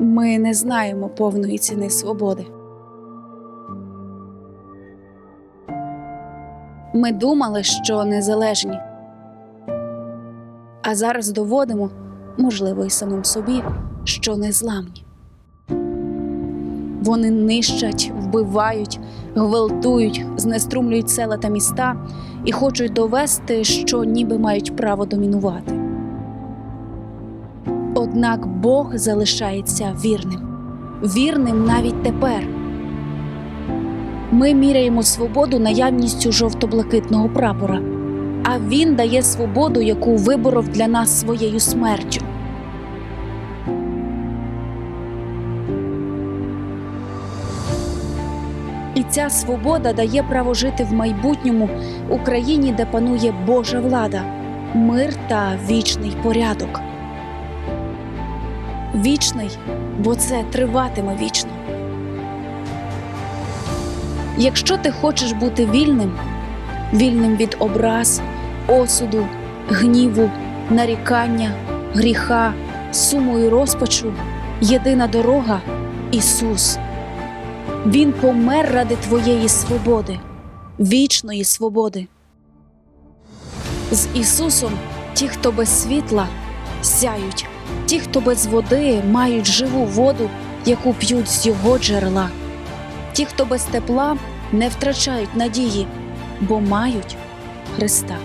Ми не знаємо повної ціни свободи. Ми думали, що незалежні. А зараз доводимо, можливо, і самим собі, що незламні. Вони нищать, вбивають, гвалтують, знеструмлюють села та міста і хочуть довести, що ніби мають право домінувати. Однак Бог залишається вірним, вірним навіть тепер. Ми міряємо свободу наявністю жовто-блакитного прапора, а Він дає свободу, яку виборов для нас своєю смертю. І ця свобода дає право жити в майбутньому Україні, де панує Божа влада, мир та вічний порядок. Вічний, бо це триватиме вічно. Якщо ти хочеш бути вільним, вільним від образ, осуду, гніву, нарікання, гріха, суму і розпачу, єдина дорога Ісус. Він помер ради твоєї свободи, вічної свободи. З Ісусом ті, хто без світла, сяють, ті, хто без води, мають живу воду, яку п'ють з його джерела. Ті, хто без тепла, не втрачають надії, бо мають Христа.